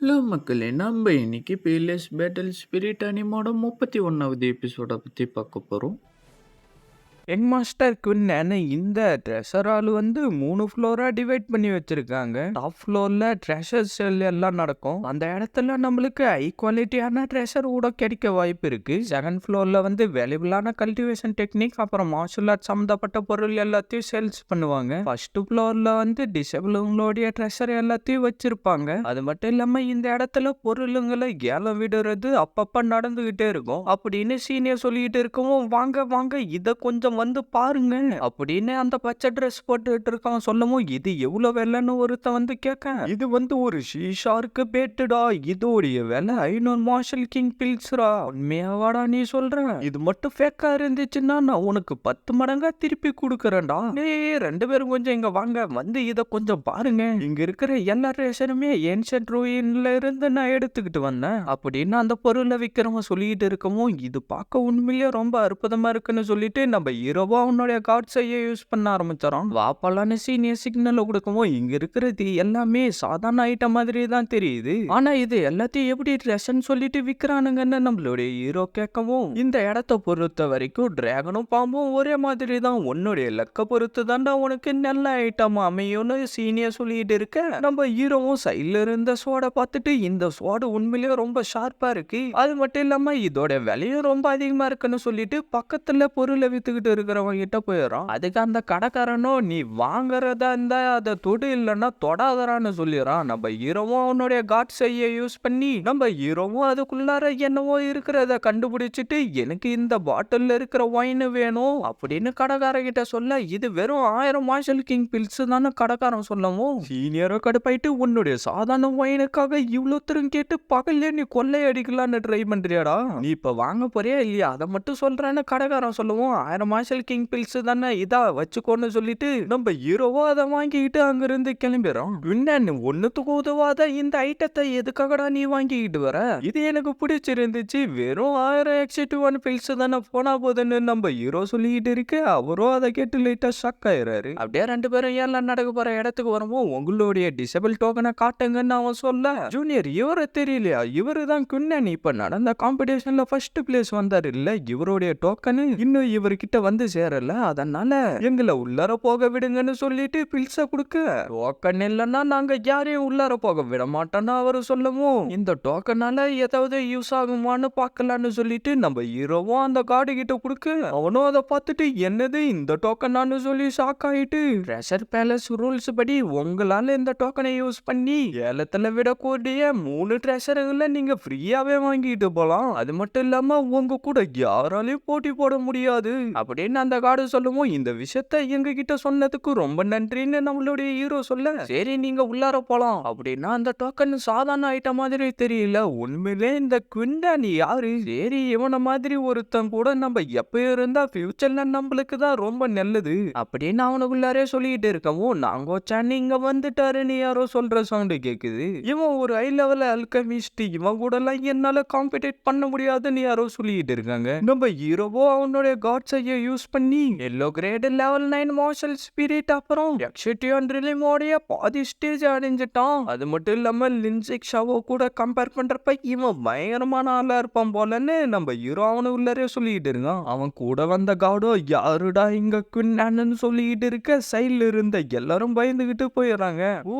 Hello மக்களே! நம்ம இன்னைக்கு பிஎல்எஸ் பேட்டில் ஸ்பிரிட் அனிமோட 31வது எபிசோட பத்தி பார்க்க போகிறோம் யங் மாஸ்டர் குவின் இந்த ட்ரெஷர் ஆள் வந்து மூணு ஃப்ளோரா டிவைட் பண்ணி வச்சிருக்காங்க. டாப் ஃப்ளோர்ல ட்ரெஷர் செல் எல்லாம் நடக்கும். அந்த இடத்துல நம்மளுக்கு ஹை குவாலிட்டியான ட்ரெஷர் கூட கிடைக்க வாய்ப்பு இருக்கு. செகண்ட் ஃப்ளோர்ல வந்து வேல்யூபிளான கல்டிவேஷன் டெக்னிக் அப்புறம் மார்ஷல் ஆர்ட் சம்மந்தப்பட்ட பொருள் எல்லாத்தையும் சேல்ஸ் பண்ணுவாங்க. ஃபர்ஸ்ட் ஃப்ளோர்ல வந்து டிசபிளுங்களுடைய ட்ரெஷர் எல்லாத்தையும் வச்சிருப்பாங்க. அது மட்டும் இல்லாம இந்த இடத்துல பொருளுங்களை ஏலம் விடுறது அப்பப்ப நடந்துகிட்டே இருக்கும். அப்படின்னு சீனியர் சொல்லிட்டு இருக்கவும் வாங்க வாங்க இதை கொஞ்சம் வந்து பாருங்க அப்படின்னு அந்த பச்சை ட்ரெஸ் போட்டுட்டு இருக்கான். சொல்லவும் இது எவ்வளவு விலைன்னு ஒருத்தன் வந்து கேட்க. இது வந்து ஒரு ஷீஷார்க்கு பேட்டுடா. இதோடைய விலை ஐநூறு மார்ஷல் கிங் பில்ஸ்ரா. உண்மையாவாடா நீ சொல்ற? இது மட்டும் ஃபேக்கா இருந்துச்சுன்னா நான் உனக்கு பத்து மடங்கா திருப்பி கொடுக்குறேன்டா. டேய் ரெண்டு பேரும் கொஞ்சம் இங்க வாங்க. வந்து இத கொஞ்சம் பாருங்க. இங்க இருக்கிற எல்லா ரேஷனுமே ஏன்ஷன் ரூயின்ல இருந்து நான் எடுத்துக்கிட்டு வந்தேன். அப்படின்னு அந்த பொருளை விக்கிறவன் சொல்லிட்டு இருக்கவும் இது பார்க்க உண்மையிலேயே ரொம்ப அற்புதமா இருக்குன்னு சொல்லிட்டு நம்ம ஹீரோவா அவனுடைய கார்ட்ஸையே யூஸ் பண்ண ஆரம்பிச்சிடறோம் வாப்பாலான சீனியர் சிக்னல் கொடுக்கவும் இங்க இருக்கிறது எல்லாமே சாதாரண ஐட்டம் மாதிரி தான் தெரியுது. ஆனா இது எல்லாத்தையும் எப்படி ட்ரெஸ்ன்னு சொல்லிட்டு விக்கிறானுங்கன்னு நம்மளுடைய ஹீரோ கேட்கவும் இந்த இடத்த பொறுத்த வரைக்கும் டிராகனும் பாம்பும் ஒரே மாதிரி தான். உன்னுடைய லக்க பொறுத்து தாண்டா உனக்கு நல்ல ஐட்டம் அமையும்னு சீனியர் சொல்லிட்டு இருக்க. நம்ம ஹீரோவும் சைட்ல இருந்த சோடை பார்த்துட்டு இந்த சோட உண்மையிலேயே ரொம்ப ஷார்ப்பா இருக்கு. அது மட்டும் இல்லாம இதோட விலையும் ரொம்ப அதிகமா இருக்குன்னு சொல்லிட்டு பக்கத்துல பொருளை வித்துக்கிட்டு இருக்கிறவங்க கிட்ட போயிடுறோம் அதுக்கு அந்த கடைக்காரனும் நீ வாங்குறதா இருந்தா அதை தொடு இல்லைன்னா தொடாதரான்னு சொல்லிடுறான். நம்ம ஹீரோவும் அவனுடைய காட் செய்ய யூஸ் பண்ணி நம்ம ஹீரோவும் அதுக்குள்ளார என்னவோ இருக்கிறத கண்டுபிடிச்சிட்டு எனக்கு இந்த பாட்டில் இருக்கிற ஒயின் வேணும் அப்படின்னு கடைக்காரங்கிட்ட சொல்ல இது வெறும் ஆயிரம் மார்ஷல் கிங் பில்ஸ் தானே கடைக்காரன் சொல்லவும். சீனியரோ கடுப்பாயிட்டு உன்னுடைய சாதாரண ஒயினுக்காக இவ்வளோ தரம் கேட்டு பகல்ல நீ கொள்ளையடிக்கலான்னு ட்ரை பண்றியாடா? நீ இப்ப வாங்க போறியா இல்லையா? அதை மட்டும் சொல்றேன்னு கடைக்காரன் சொல்லவும் ஆயிரம் மார்ஷல் கிங் பில்ஸ் தானே? இதா வச்சுக்கோன்னு சொல்லிட்டு நம்ம ஹீரோவோ அதை வாங்கிக்கிட்டு அங்கிருந்து கிளம்பிடும் என்ன ஒன்னுத்துக்கு உதவாத இந்த ஐட்டத்தை எதுக்காகடா நீ வாங்கிக்கிட்டு வர? இது எனக்கு பிடிச்சிருந்துச்சு. வெறும் ஆயிரம் எக்ஸிட் ஒன் பில்ஸ் தானே போனா போதுன்னு நம்ம ஹீரோ சொல்லிக்கிட்டு இருக்கு. அவரும் அதை கேட்டு லைட்டா ஷக் ஆயிடுறாரு அப்படியே ரெண்டு பேரும் எல்லாம் நடக்க போற இடத்துக்கு வரமோ? உங்களுடைய டிசபிள் டோக்கனை காட்டுங்கன்னு அவன் சொல்ல. ஜூனியர் இவரை தெரியலையா? இவரு தான் குன்னன் இப்ப நடந்த காம்படிஷன்ல ஃபர்ஸ்ட் பிளேஸ் வந்தாரு இல்ல? இவருடைய டோக்கனு இன்னும் இவர்கிட்ட வந்து வந்து சேரல அதனால எங்களை உள்ளார போக விடுங்கன்னு சொல்லிட்டு பில்ஸ கொடுக்க. டோக்கன் இல்லைன்னா நாங்க யாரையும் உள்ளார போக விட மாட்டோம்னா அவரு சொல்லவும் இந்த டோக்கனால ஏதாவது யூஸ் ஆகுமான்னு பார்க்கலான்னு சொல்லிட்டு நம்ம ஹீரோவும் அந்த கார்டு கிட்ட கொடுக்க அவனும் அதை பார்த்துட்டு என்னது இந்த டோக்கனான்னு சொல்லி ஷாக் ஆயிட்டு ட்ரெஷர் பேலஸ் ரூல்ஸ் படி உங்களால இந்த டோக்கனை யூஸ் பண்ணி ஏலத்துல விடக்கூடிய மூணு ட்ரெஷர்களை நீங்க ஃப்ரீயாவே வாங்கிட்டு போலாம். அது மட்டும் இல்லாம உங்க கூட யாராலையும் போட்டி போட முடியாது. அப்படின்னு அந்த காடு சொல்லவும் இந்த விஷயத்த எங்க கிட்ட சொன்னதுக்கு ரொம்ப நன்றின்னு நம்மளுடைய ஹீரோ சொல்ல சரி நீங்க உள்ளார போலாம். அப்படின்னா அந்த டோக்கன் சாதாரண ஐட்டம் மாதிரி தெரியல. உண்மையிலே இந்த குவிண்டான் யாரு? சரி இவன மாதிரி ஒருத்தன் கூட நம்ம எப்ப இருந்தா ஃபியூச்சர்ல நம்மளுக்கு தான் ரொம்ப நல்லது அப்படின்னு அவனுக்குள்ளாரே சொல்லிட்டு இருக்கவும் நாங்க சாண்டி இங்க வந்துட்டாருன்னு யாரோ சொல்ற சவுண்டு கேக்குது. இவன் ஒரு ஹை லெவல் அல்கமிஸ்ட் இவன் கூட எல்லாம் என்னால காம்படிட் பண்ண முடியாதுன்னு யாரோ சொல்லிட்டு இருக்காங்க. நம்ம ஹீரோவோ அவனுடைய காட்ஸைய யூஸ் பண்ணி yellow grade level nine martial spirit அப்புறம் எக்ஸிட்டியன் ரிலிமோடைய பாதி ஸ்டேஜ் அடைஞ்சிட்டான். அது மட்டும் இல்லாம லின்சிக் ஷாவோ கூட கம்பேர் பண்றப்ப இவன் பயங்கரமான ஆளா இருப்பான் போலன்னு நம்ம ஹீரோ அவனு உள்ளரே சொல்லிட்டு இருக்கான் அவன் கூட வந்த காடோ யாருடா இங்க குன்னான்னு சொல்லிட்டு இருக்க? சைட்ல இருந்த எல்லாரும் பயந்துகிட்டு போயிடுறாங்க. ஓ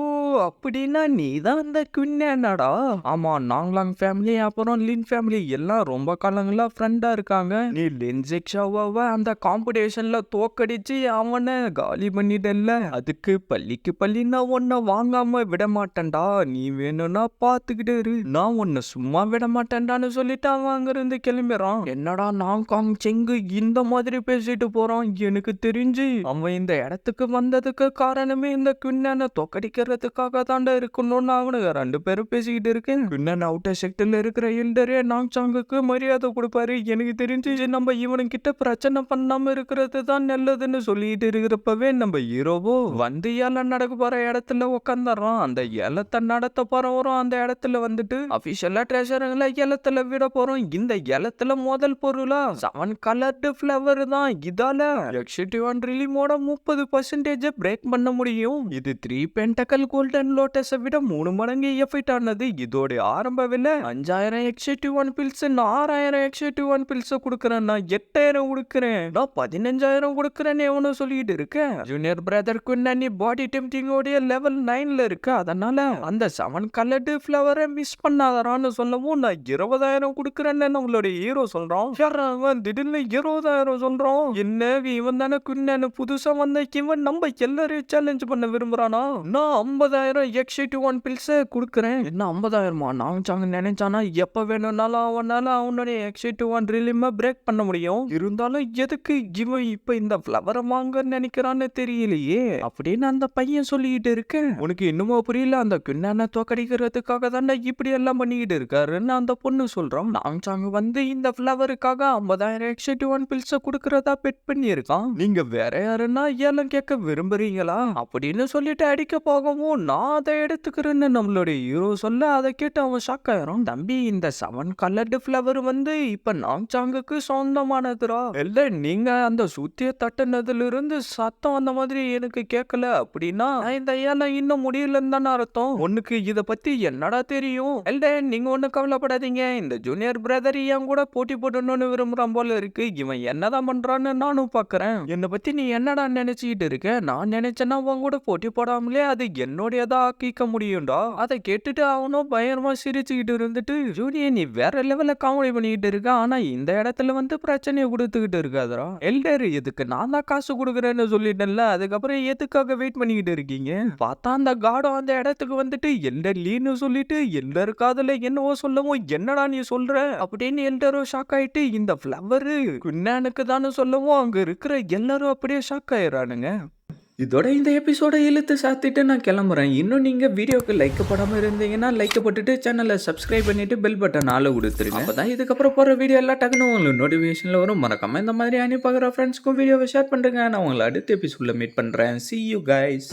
அப்படின்னா நீ தான் அந்த குன்னாடா ஆமா நாங்லாங் ஃபேமிலி அப்புறம் லின் ஃபேமிலி எல்லாம் ரொம்ப காலங்களா ஃப்ரெண்டா இருக்காங்க. நீ லின்சிக் ஷாவாவை அந்த காம்படிஷனில் தோக்கடிச்சு அவனை காலி பண்ணிட்டல்ல அதுக்கு பள்ளிக்கு பள்ளி நான் உன்னை வாங்காம விட மாட்டேன்டா நீ வேணும்னா பார்த்துக்கிட்டே இரு. நான் உன்னை சும்மா விட மாட்டேன்டான்னு சொல்லிட்டு அவன் அங்கிருந்து கிளம்பிடுறான். என்னடா நான் காங் செங்கு இந்த மாதிரி பேசிட்டு போறான்? எனக்கு தெரிஞ்சு அவன் இந்த இடத்துக்கு வந்ததுக்கு காரணமே இந்த குன்னனை தோக்கடிக்கிறதுக்காக தாண்டா இருக்கணும்னு அவனுக்கு ரெண்டு பேரும் பேசிக்கிட்டு இருக்கேன். குன்னன் அவுட்டர் செக்டர்ல இருக்கிற எல்டரே நாங் சாங்குக்கு மரியாதை கொடுப்பாரு. எனக்கு தெரிஞ்சு நம்ம இவனுக்கிட்ட பிரச்சனை பண்ண பண்ணாமல் இருக்கிறது தான் நல்லதுன்னு சொல்லிட்டு இருக்கிறப்பவே நம்ம ஹீரோவோ வந்து ஏலம் நடக்க போற இடத்துல உட்காந்துறோம் அந்த ஏலத்தை நடத்த போகிறவரும் அந்த இடத்துல வந்துட்டு அஃபிஷியலாக ட்ரெஷருங்களை ஏலத்துல விட போறோம். இந்த ஏலத்துல முதல் பொருளா செவன் கலர்டு ஃப்ளவர் தான். இதால எக்ஸிட்டிவ் அண்ட் ரிலீமோட முப்பது பர்சன்டேஜை பிரேக் பண்ண முடியும். இது த்ரீ பென்டக்கல் கோல்டன் லோட்டஸை விட மூணு மடங்கு எஃபெக்ட் ஆனது. இதோட ஆரம்ப விலை அஞ்சாயிரம் எக்ஸிட்டிவ் ஒன் பில்ஸ் ஆறாயிரம் எக்ஸிட்டிவ் ஒன் பில்ஸை கொடுக்குறேன். நான் எட்டாயிரம் கொடுக்குறேன். நான் பதினஞ்சாயிரம் கொடுக்குறேன்னு எவனும் சொல்லிட்டு இருக்கேன் ஜூனியர் பிரதருக்கு நீ பாடி டெம்டிங்கோடைய லெவல் நைன்ல இருக்கு. அதனால அந்த செவன் கலர்டு ஃப்ளவரை மிஸ் பண்ணாதரான்னு சொல்லவும் நான் இருபதாயிரம் கொடுக்குறேன்னு நம்மளுடைய ஹீரோ சொல்றான்? அவன்? திடீர்னு இருபதாயிரம் சொல்றான். என்ன இவன் தானே குன்னன்னு புதுசா வந்த இவன் நம்ம எல்லாரையும் சேலஞ்ச் பண்ண விரும்புறானா? நான் ஐம்பதாயிரம் எக்ஸைட்டி ஒன் பில்ஸை கொடுக்குறேன். என்ன ஐம்பதாயிரமா? நான் சாங்க நினைச்சானா? எப்ப வேணும்னாலும் அவனால அவனுடைய எக்ஸைட்டி ஒன் ரிலீம பிரேக் பண்ண முடியும். இருந்தாலும் எதுக்கு இவன் இப்ப இந்த ஃப்ளவரை வாங்க நினைக்கிறான்னு தெரியலையே? அப்படின்னு அந்த பையன் சொல்லிட்டு இருக்கேன். உனக்கு இன்னுமோ புரியல? அந்த கிண்ணான தோக்கடிக்கிறதுக்காக தானே இப்படி எல்லாம் பண்ணிக்கிட்டு இருக்காருன்னு அந்த பொண்ணு சொல்றோம் நாங்சாங் வந்து இந்த ஃப்ளவருக்காக ஐம்பதாயிரம் எக்ஸைட்டி ஒன் பில்ஸை கொடுக்கறதா பெட் பண்ணியிருக்கான். நீங்க வேற யாருன்னா ஏலம் கேட்க விரும்புறீங்களா? அப்படின்னு சொல்லிட்டு அடிக்க போகவும் நான் அதை எடுத்துக்கிறேன்னு நம்மளுடைய ஹீரோ சொல்ல அதை கேட்டு அவன் ஷாக் ஆயிரும் தம்பி இந்த செவன் கலர்டு ஃப்ளவர் வந்து இப்ப நாங்சாங்குக்கு சொந்தமானதுரா இல்ல நீங்கள் அந்த சுத்திய தட்டுனதுலிருந்து சத்தம் அந்த மாதிரி எனக்கு கேட்கல அப்படின்னா இந்த ஏன்னா இன்னும் முடியலன்னு தானே அர்த்தம். உனக்கு இதை பற்றி என்னடா தெரியும்? இல்லை நீங்கள் ஒன்றும் கவலைப்படாதீங்க. இந்த ஜூனியர் பிரதர் என் கூட போட்டி போடணும்னு விரும்புகிறான் போல இருக்கு. இவன் என்னதான் பண்ணுறான்னு நானும் பார்க்குறேன் என்னை பற்றி நீ என்னடா நினச்சிக்கிட்டு இருக்க? நான் நினைச்சேன்னா உன் கூட போட்டி போடாமலே அது என்னுடையதா ஆக்கிக்க முடியும்டா? அதை கேட்டுட்டு அவனும் பயங்கரமாக சிரிச்சுக்கிட்டு இருந்துட்டு ஜூனியர் நீ வேற லெவலில் காமெடி பண்ணிக்கிட்டு இருக்க. ஆனால் இந்த இடத்துல வந்து பிரச்சனையை கொடுத்துக்கிட்டு இருக்காதரா எல்டர் இதுக்கு நான் தான் காசு கொடுக்குறேன்னு சொல்லிட்டேன்ல அதுக்கப்புறம் எதுக்காக வெயிட் பண்ணிக்கிட்டு இருக்கீங்க? பார்த்தா அந்த காடம் அந்த இடத்துக்கு வந்துட்டு எல்டர் லீன்னு சொல்லிட்டு எல்டர் காதல என்னவோ சொல்லவும் என்னடா நீ சொல்ற? அப்படின்னு எல்டரும் ஷாக் ஆயிட்டு இந்த ஃப்ளவரு குன்னானுக்கு தானே சொல்லவும் அங்க இருக்கிற எல்லாரும் அப்படியே ஷாக் ஆயிடுறானுங்க. இதோட இந்த எபிசோட இழுத்து சாத்திட்டு நான் கிளம்புறேன். இன்னும் நீங்கள் வீடியோக்கு லைக் போடாமல் இருந்தீங்கன்னா லைக் போட்டுட்டு சேனலை சப்ஸ்கிரைப் பண்ணிட்டு பெல் பட்டன் ஆள கொடுத்துருங்க அப்போ தான் இதுக்கப்புறம் போகிற வீடியோ எல்லாம் டக்குன்னு உங்களுக்கு நோட்டிஃபிகேஷனில் வரும். மறக்காம இந்த மாதிரி அனுப்பி பார்க்குற ஃப்ரெண்ட்ஸ்க்கும் வீடியோவை ஷேர் பண்ணுறேங்க நான் உங்களை அடுத்த எபிசோடில் மீட் பண்ணுறேன் see you guys.